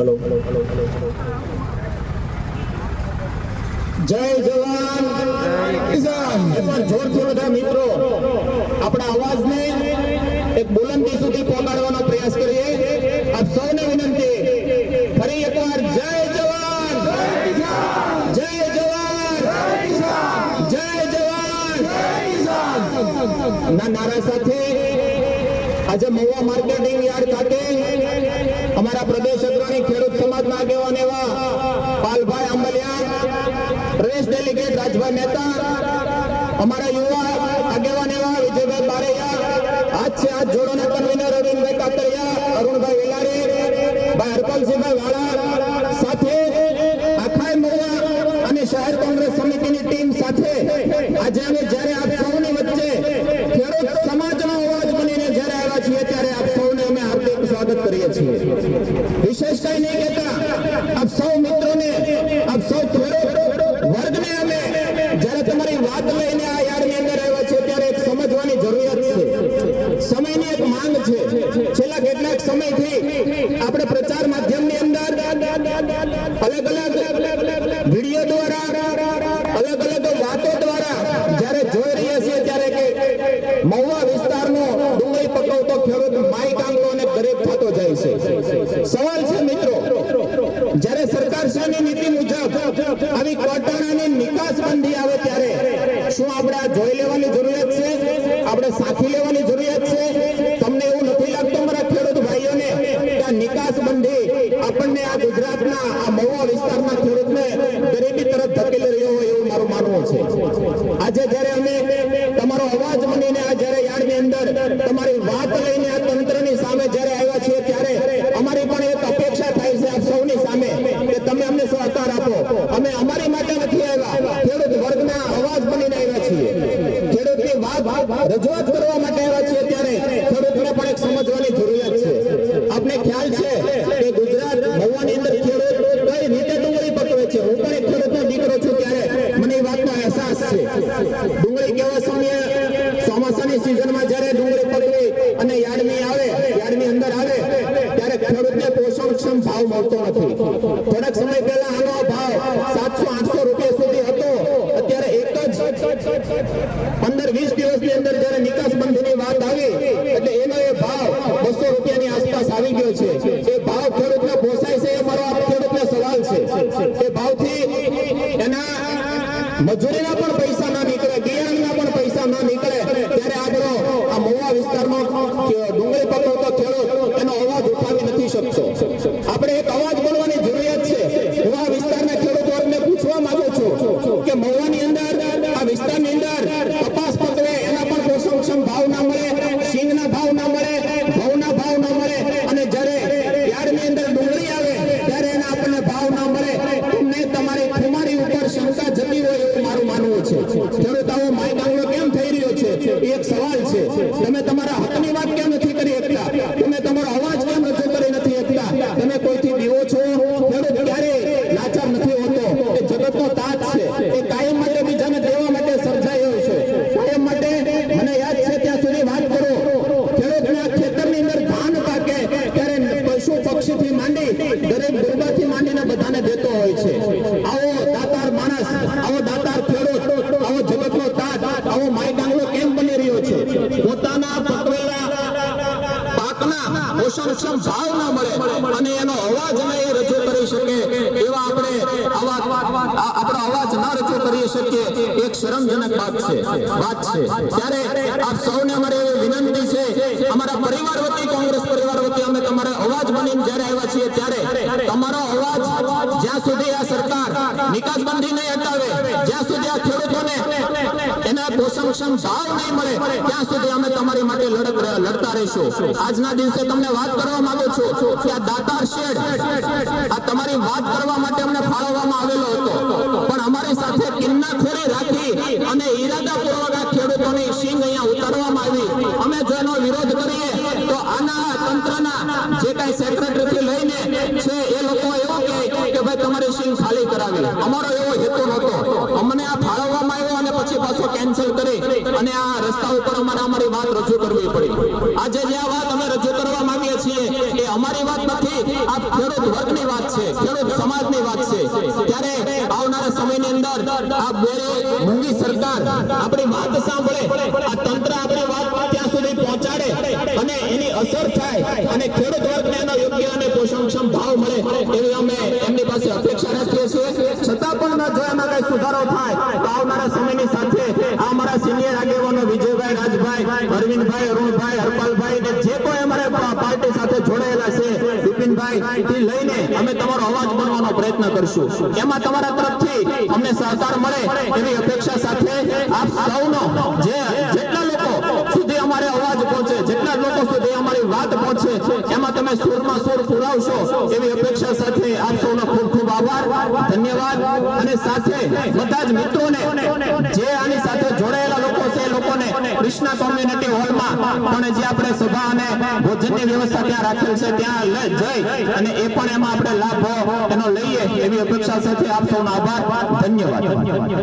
Hello જય જવાન. કિસાન. જોરથી બધા મિત્રો, આપણા અવાજને એક બુલંદી સુધી પહોંચાડવાનો પ્રયાસ કરીએ. આપ સૌને વિનંતી, ફરી એકવાર જય જવાન. જય જવાન. જય જવાન. ના, નારા સાથે આજે મહુવા માર્કેટિંગ યાર્ડ ખાતે અમારા પ્રદેશ અગ્રણી ખેડૂત સમાજના આગેવાન એવા પાલભાઈ આંબલિયા પ્રદેશ ડેલિગેટ રાજભાઈ મહેતા, અમારા યુવા આગેવાન એવા વિજયભાઈ બારૈયા, આજ છે આજ જોડોના કન્વીનર અરવિંદભાઈ કાતરિયા અરુણભાઈ વેલારી ભાઈ હરપલસિંહભાઈ વાળા સાથે આખાય મહુવા અને શહેર કોંગ્રેસ સમિતિની ટીમ સાથે આજે અમે જ્યારે આપ સૌની વચ્ચે ખેડૂત સમાજનો અવાજ બનીને જ્યારે આવ્યા છીએ ત્યારે આપ સૌને અમે હાર્દિક સ્વાગત કરીએ છીએ વિશેષ કઈ નહીં કહેતા આપ સૌ મિત્રોને આપ સૌ ખેડૂત વર્ગને અમે જ્યારે તમારી વાત લઈને આ યાર્ડની અંદર આવ્યા છે ત્યારે એક સમજવાની જરૂરિયાત છે સમયની એક માંગ છે છેલ્લા કેટલાક સમયથી આપણે પ્રચાર માધ્યમની અંદર અલગ અલગ વીડિયો દ્વારા અલગ અલગ વાતો દ્વારા જ્યારે જોઈ રહ્યા છીએ ત્યારે કે મહુવા વિસ્તારનો ડુંગળી પકવતો ખેડૂત માઈ કાંગો અને ગરીબ થતો જાય છે સવાલ છે મિત્રો જ્યારે સરકાર શ્રીની નીતિ મુજબ આવી કોટાણાની નિકાસ બંધી આવે ત્યારે શું આપણે જોઈ લેવાની જરૂરિયાત છે? આપણે સાથી લેવાની જરૂરિયાત છે? તમને એવું નથી લાગતું મારા ખેડૂત ભાઈઓને કે આ નિકાસ બંધી આપણને આ ગુજરાતના આ મહુવા વિસ્તારના ખેડૂતને ગરીબી તરફ ધકેલી રહ્યો હોય એવું મારું માનવું છે. આજે જ્યારે અમે તમારો અવાજ બનીને આ જ્યારે યાર્ડની અંદર તમારી વાત લઈને આ તંત્રની સામે જ્યારે આવ્યા છીએ ત્યારે અમારી પણ એક અપેક્ષા થાય છે આપ સૌની સામે કે તમે અમને સહકાર આપો અમે અમારી માટે નથી આવ્યા ખેડૂત વર્ગના અવાજ બનીને આવ્યા છીએ ખેડૂતની વાત રજૂઆત કરવા માટે આવ્યા છીએ ત્યારે ખેડૂતને પણ એક સમજવાની જરૂરિયાત છે. આપને ખ્યાલ છે કે ગુજરાત મહુવાની અંદર ખેડૂત કઈ રીતે ડુંગળી પકવે છે? હું પણ એક ખેડૂતનો દીકરો છું ત્યારે મને એ વાતનો અહેસાસ છે. ડુંગળી કેવા સમયે. ચોમાસાની સિઝનમાં જ્યારે ડુંગળી પકવી અને યાર્ડની આવે યાર્ડની અંદર આવે, ત્યારે ખેડૂતને પોષણક્ષમ ભાવ મળતો નથી. થોડાક સમય પહેલા આનો ભાવ સાતસો આઠસો રૂપિયા સુધી હતો અત્યારે એક જ પંદર વીસ દિવસની અંદર નિકાસ બંધીની વાત આવી, એટલે એનો એ ભાવ બસો રૂપિયાની આસપાસ આવી ગયો છે. એ ભાવ ખેડૂતને પોસાય છે, એ મારો આ ખેડૂતને સવાલ છે. એ ભાવથી એના મજૂરીના પણ પૈસા ના નીકળે બિયારણના પણ પૈસા ના નીકળે ત્યારે આપણો આ મહુવા વિસ્તારનો કે ડુંગળી પકવતો ખેડૂત એનો અવાજ ઉઠાવી નથી શકતો આપણે એક અવાજ બનવાની જરૂરિયાત છે હું આ વિસ્તારના ખેડૂત વર્ગને પૂછવા માંગુ છું કે મહુવાની અંદર આ વિસ્તારની અંદર કપાસ પકવે એના પણ પોષણક્ષમ ભાવ ના મળે સિંગના ભાવ ના મળે ઘઉંના ભાવ ના મળે અને જ્યારે યાર્ડની અંદર ડુંગળી આવે ત્યારે એના આપણને ભાવ ના મળે તમને તમારી ખુમારી ઉપર શંકા જતી હોય એવું મારું માનવું છે ખેડૂત આવો માય દાંગલો કેમ થઈ રહ્યો છે એ એક સવાલ છે તમે તમારા હકની વાત કેમ નથી કરી શકતા તમે તમારો અવાજ કેમ રજૂ કરી નથી શકતા તમે કોઈથી દીવો છો? ખેડૂત ક્યારે લાચાર નથી હોતો? એ જગતનો તાજ છે. એ કાયમ માટે બીજાને દેવા માટે સર્જાયો છે. કાયમ માટે મને યાદ છે, ત્યાં સુધી વાત કરો. ખેડૂતના ખેતરની અંદર ધાન પાકે, ત્યારે પશુ પક્ષીથી માંડી, દરેક ગુરબાથી માંડીને બધાને દેતો હોય છે આવો દાતાર માણસ આવો દાતાર ખેડૂત આવો જગતનો તાજ આવો માય ડાંગલો કેમ બની રહ્યો છે પોતાના પકવેલા પાકના પોષણક્ષમ ભાવ ના મળે અને એનો અવાજ ના રજૂ કરી શકે એવા આપણે આપણો અવાજ ના રજૂ કરી શકીએ એક શરમજનક વાત છે વાત છે. ત્યારે આપ સૌને અમારે એના પોષણક્ષમ ભાવ નહીં મળે. ત્યાં સુધી અમે તમારી માટે લડત લડતા રહીશું. આજના દિવસે તમને વાત કરવા માંગુ છું કે આ દાતાર શેડ આ તમારી વાત કરવા માટે અમને ફાળવવામાં આવેલો હતો. પણ અમારી સાથે કિન્નાખોરી રાખી અને ઈરાદાપૂર્વક આ ખેડૂતોની સિંગ અહીંયા ઉતારવામાં આવી અમે જો એનો વિરોધ કરીએ તો આના તંત્રના જે કાંઈ સેક્રેટરીથી લઈને છે એ લોકો એવું કહે કે ભાઈ તમારી સિંગ ખાલી કરાવી અમારો એવો હેતુ નહોતો અમને આ ફાળવવામાં આવ્યો અને પછી પાછો કેન્સલ કરી અને આ રસ્તા ઉપર અમારે અમારી વાત રજૂ કરવી પડી આજે જે આ વાત અમે રજૂ કરવા માંગીએ છીએ એ અમારી વાત નથી આ ખેડૂત વર્ગની વાત ત્યારે આવનારા સમયની અંદર આ બોરે મોંઘી સરકાર આપણી વાત સાંભળે, આ તંત્ર આપણી વાત ત્યાં સુધી પહોંચાડે અને એની અસર થાય અને ખેડૂત વર્ગને એનો યોગ્ય અને પોષણક્ષમ ભાવ મળે એવી અમે એમની પાસે અપેક્ષા રાખીએ છીએ. છતાં પણ જો એમાં કઈ સુધારો થાય તો આવનારા સમયની સાથે અમારા સિનિયર આગેવાનો વિજયભાઈ રાજભાઈ, અરવિંદભાઈ, અરુણભાઈ, હરપાલભાઈ ને જે કોઈ અમારે પાર્ટી સાથે જોડાયેલા છે બિપિનભાઈ થી લઈને અમે તમારો અવાજ બનવાનો પ્રયત્ન કરશું. એમાં તમારા તરફથી અમને સહકાર મળે એવી અપેક્ષા આપ સૌનો જે જેટલા લોકો સુધી અમારે અવાજ પહોંચે, જેટલા લોકો સુધી અમારી વાત પહોંચે, એમાં તમે સુરમાં સુર પુરાવશો એવી અપેક્ષા સાથે આપ સૌનો ખૂબ ખૂબ આભાર, ધન્યવાદ. અને સાથે બધા જ મિત્રોને જે આની સાથે જોડાયેલા લોકો છે લોકોને કૃષ્ણા કોમ્યુનિટી હોલમાં, પણ જે આપણે સભા અને ભોજનની વ્યવસ્થા ત્યાં રાખેલ છે, ત્યાં લઈ જઈ અને એ પણ એમાં આપણે લાભ એનો લઈએ એવી અપેક્ષા સાથે આપ સૌનો આભાર, ધન્યવાદ.